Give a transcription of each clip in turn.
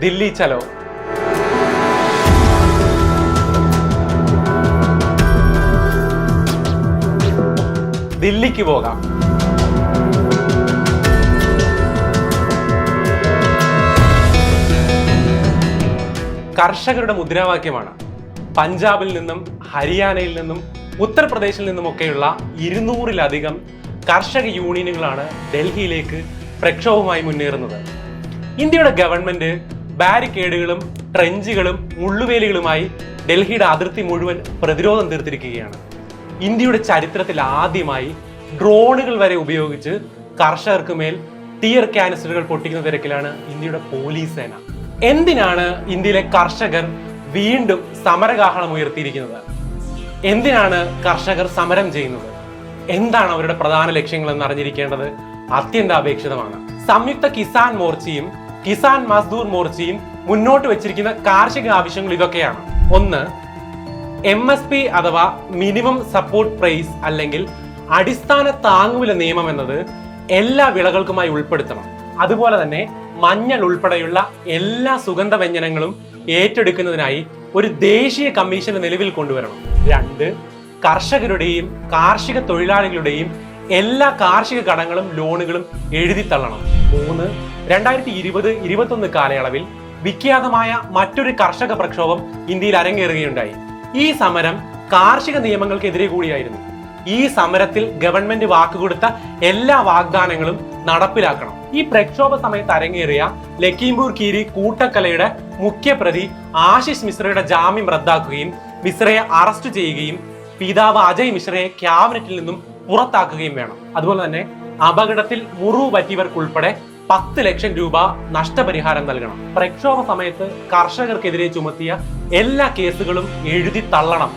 ദില്ലി ചലോ. ദില്ലിക്ക് പോകാം. കർഷകരുടെ മുദ്രാവാക്യമാണ്. പഞ്ചാബിൽ നിന്നും ഹരിയാനയിൽ നിന്നും ഉത്തർപ്രദേശിൽ നിന്നുമൊക്കെയുള്ള ഇരുന്നൂറിലധികം കർഷക യൂണിയനുകളാണ് ഡൽഹിയിലേക്ക് പ്രക്ഷോഭമായി മുന്നേറുന്നത്. ഇന്ത്യയുടെ ഗവൺമെന്റ് ബാരിക്കേഡുകളും ട്രെഞ്ചുകളും മുള്ളുവേലികളുമായി ഡൽഹിയുടെ അതിർത്തി മുഴുവൻ പ്രതിരോധം തീർത്തിരിക്കുകയാണ്. ഇന്ത്യയുടെ ചരിത്രത്തിൽ ആദ്യമായി ഡ്രോണുകൾ വരെ ഉപയോഗിച്ച് കർഷകർക്ക് മേൽ ടിയർ കാനിസ്റ്ററുകൾ പൊട്ടിക്കുന്ന തിരക്കിലാണ് ഇന്ത്യയുടെ പോലീസ് സേന. എന്തിനാണ് ഇന്ത്യയിലെ കർഷകർ വീണ്ടും സമരകാഹളം ഉയർത്തിയിരിക്കുന്നത്? എന്തിനാണ് കർഷകർ സമരം ചെയ്യുന്നത്? എന്താണ് അവരുടെ പ്രധാന ലക്ഷ്യങ്ങൾ എന്ന് അറിഞ്ഞിരിക്കേണ്ടത്? അത്യന്താപേക്ഷിതമാണ്. സംയുക്ത കിസാൻ മോർച്ചയും കിസാൻ മസ്ദൂർ മോർച്ചയും മുന്നോട്ട് വെച്ചിരിക്കുന്ന കാർഷിക ആവശ്യങ്ങൾ ഇതൊക്കെയാണ്. ഒന്ന് എം എസ് പി അഥവാ മിനിമം സപ്പോർട്ട് പ്രൈസ് അല്ലെങ്കിൽ അടിസ്ഥാന താങ്ങുവില നിയമം എന്നത് എല്ലാ വിളകൾക്കുമായി ഉൾപ്പെടുത്തണം. അതുപോലെ തന്നെ മഞ്ഞൾ ഉൾപ്പെടെയുള്ള എല്ലാ സുഗന്ധ വ്യഞ്ജനങ്ങളും ഏറ്റെടുക്കുന്നതിനായി ഒരു ദേശീയ കമ്മീഷൻ നിലവിൽ കൊണ്ടുവരണം. രണ്ട് കർഷകരുടെയും കാർഷിക തൊഴിലാളികളുടെയും എല്ലാ കാർഷിക കടങ്ങളും ലോണുകളും എഴുതി തള്ളണം. മൂന്ന് രണ്ടായിരത്തി ഇരുപത് ഇരുപത്തൊന്ന് കാലയളവിൽ വിഖ്യാതമായ മറ്റൊരു കർഷക പ്രക്ഷോഭം ഇന്ത്യയിൽ അരങ്ങേറുകയുണ്ടായി. ഈ സമരം കാർഷിക നിയമങ്ങൾക്കെതിരെ കൂടിയായിരുന്നു. ഈ സമരത്തിൽ ഗവൺമെന്റ് വാക്കുകൊടുത്ത എല്ലാ വാഗ്ദാനങ്ങളും നടപ്പിലാക്കണം. ഈ പ്രക്ഷോഭ സമയത്ത് അരങ്ങേറിയ ലക്കീംപൂർ കീരി കൂട്ടക്കലയുടെ മുഖ്യപ്രതി ആശിഷ് മിശ്രയുടെ ജാമ്യം റദ്ദാക്കുകയും മിശ്രയെ അറസ്റ്റ് ചെയ്യുകയും പിതാവ് അജയ് മിശ്രയെ ക്യാബിനറ്റിൽ നിന്നും പുറത്താക്കുകയും വേണം. അതുപോലെ തന്നെ അപകടത്തിൽ മുറിവ് പറ്റിയവർക്കുൾപ്പെടെ പത്ത് ലക്ഷം രൂപ നഷ്ടപരിഹാരം നൽകണം. പ്രക്ഷോഭ സമയത്ത് കർഷകർക്കെതിരെ ചുമത്തിയ എല്ലാ കേസുകളും എഴുതി തള്ളണം.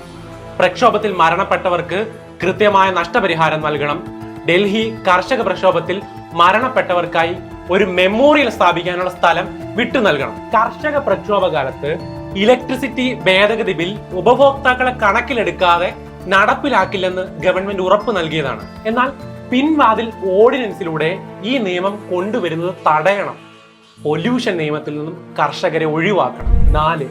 പ്രക്ഷോഭത്തിൽ മരണപ്പെട്ടവർക്ക് കൃത്യമായ നഷ്ടപരിഹാരം നൽകണം. ഡൽഹി കർഷക പ്രക്ഷോഭത്തിൽ മരണപ്പെട്ടവർക്കായി ഒരു മെമ്മോറിയൽ സ്ഥാപിക്കാനുള്ള സ്ഥലം വിട്ടു നൽകണം. കർഷക പ്രക്ഷോഭ കാലത്ത് ഇലക്ട്രിസിറ്റി ഭേദഗതി ബിൽ ഉപഭോക്താക്കളെ കണക്കിലെടുക്കാതെ നടപ്പിലാക്കില്ലെന്ന് ഗവൺമെന്റ് ഉറപ്പ് നൽകിയതാണ്. എന്നാൽ പിൻവാതിൽ ഓർഡിനൻസിലൂടെ ഈ നിയമം കൊണ്ടുവരുന്നത് തടയണം. പൊല്യൂഷൻ നിയമത്തിൽ നിന്നും കർഷകരെ ഒഴിവാക്കണം. നാല്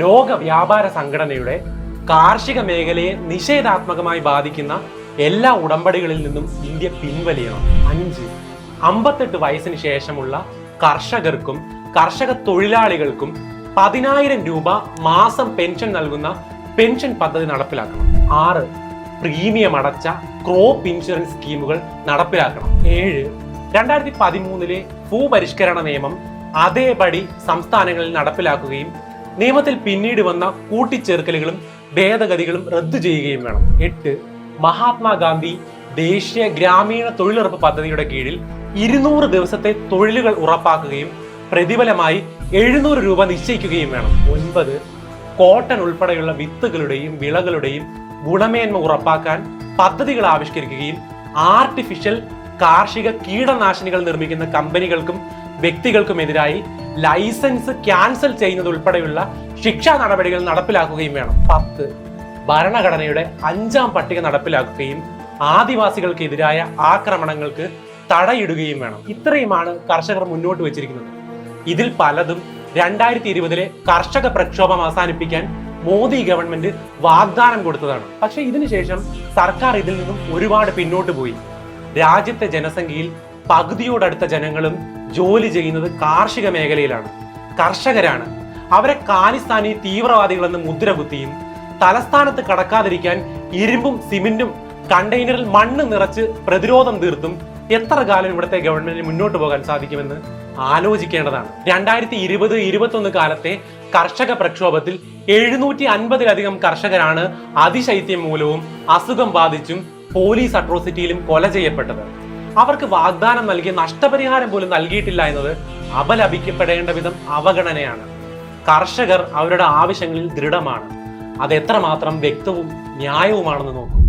ലോക വ്യാപാര സംഘടനയുടെ കാർഷിക മേഖലയെ നിഷേധാത്മകമായി ബാധിക്കുന്ന എല്ലാ ഉടമ്പടികളിൽ നിന്നും ഇന്ത്യ പിൻവലിയണം. അഞ്ച് അമ്പത്തെട്ട് വയസ്സിന് ശേഷമുള്ള കർഷകർക്കും കർഷക തൊഴിലാളികൾക്കും പതിനായിരം രൂപ മാസം പെൻഷൻ നൽകുന്ന പെൻഷൻ പദ്ധതി നടപ്പിലാക്കണം. ആറ് പ്രീമിയം അടച്ച ക്രോപ്പ് ഇൻഷുറൻസ് സ്കീമുകൾ നടപ്പിലാക്കണം. ഏഴ് രണ്ടായിരത്തി പതിമൂന്നിലെ ഭൂപരിഷ്കരണ നിയമം അതേപടി സംസ്ഥാനങ്ങളിൽ നടപ്പിലാക്കുകയും നിയമത്തിൽ പിന്നീട് വന്ന കൂട്ടിച്ചേർക്കലുകളും ഭേദഗതികളും റദ്ദു ചെയ്യുകയും വേണം. എട്ട് മഹാത്മാഗാന്ധി ദേശീയ ഗ്രാമീണ തൊഴിലുറപ്പ് പദ്ധതിയുടെ കീഴിൽ ഇരുന്നൂറ് ദിവസത്തെ തൊഴിലുകൾ ഉറപ്പാക്കുകയും പ്രതിഫലമായി എഴുന്നൂറ് രൂപ നിശ്ചയിക്കുകയും വേണം. ഒൻപത് കോട്ടൺ ഉൾപ്പെടെയുള്ള വിത്തുകളുടെയും വിളകളുടെയും ഗുണമേന്മ ഉറപ്പാക്കാൻ പദ്ധതികൾ ആവിഷ്കരിക്കുകയും ആർട്ടിഫിഷ്യൽ കാർഷിക കീടനാശിനികൾ നിർമ്മിക്കുന്ന കമ്പനികൾക്കും വ്യക്തികൾക്കുമെതിരായി ലൈസൻസ് ക്യാൻസൽ ചെയ്യുന്നത് ഉൾപ്പെടെയുള്ള ശിക്ഷാ നടപടികൾ നടപ്പിലാക്കുകയും വേണം. പത്ത്. ഭരണഘടനയുടെ അഞ്ചാം പട്ടിക നടപ്പിലാക്കുകയും ആദിവാസികൾക്കെതിരായ ആക്രമണങ്ങൾക്ക് തടയിടുകയും വേണം. ഇത്രയുമാണ് കർഷകർ മുന്നോട്ട് വെച്ചിരിക്കുന്നത്. ഇതിൽ പലതും രണ്ടായിരത്തി ഇരുപതിലെ കർഷക പ്രക്ഷോഭം അവസാനിപ്പിക്കാൻ മോദി ഗവൺമെന്റ് വാഗ്ദാനം കൊടുത്തതാണ്. പക്ഷേ ഇതിനുശേഷം സർക്കാർ ഇതിൽ നിന്നും ഒരുപാട് പിന്നോട്ട് പോയി. രാജ്യത്തെ ജനസംഖ്യയിൽ പകുതിയോടടുത്ത ജനങ്ങളും ജോലി ചെയ്യുന്നത് കാർഷിക മേഖലയിലാണ്. കർഷകരാണ്. അവരെ കാലിസ്ഥാനി തീവ്രവാദികളെന്ന് മുദ്ര കുത്തിയും തലസ്ഥാനത്ത് കടക്കാതിരിക്കാൻ ഇരുമ്പും സിമെന്റും കണ്ടെയ്നറിൽ മണ്ണ് നിറച്ച് പ്രതിരോധം തീർത്തും എത്ര കാലം ഇവിടുത്തെ ഗവൺമെന്റിന് മുന്നോട്ട് പോകാൻ സാധിക്കുമെന്ന് ആലോചിക്കേണ്ടതാണ്. രണ്ടായിരത്തി ഇരുപത് ഇരുപത്തൊന്ന് കാലത്തെ കർഷക പ്രക്ഷോഭത്തിൽ എഴുന്നൂറ്റി അൻപതിലധികം കർഷകരാണ് അതിശൈത്യം മൂലവും അസുഖം ബാധിച്ചും പോലീസ് അട്രോസിറ്റിയിലും കൊല ചെയ്യപ്പെട്ടത്. അവർക്ക് വാഗ്ദാനം നൽകിയ നഷ്ടപരിഹാരം പോലും നൽകിയിട്ടില്ല എന്നത് അപലപിക്കപ്പെടേണ്ട വിധം അവഗണനയാണ്. കർഷകർ അവരുടെ ആവശ്യങ്ങളിൽ ദൃഢമാണ്. അത് എത്രമാത്രം വ്യക്തവും ന്യായവുമാണെന്ന് നോക്കൂ.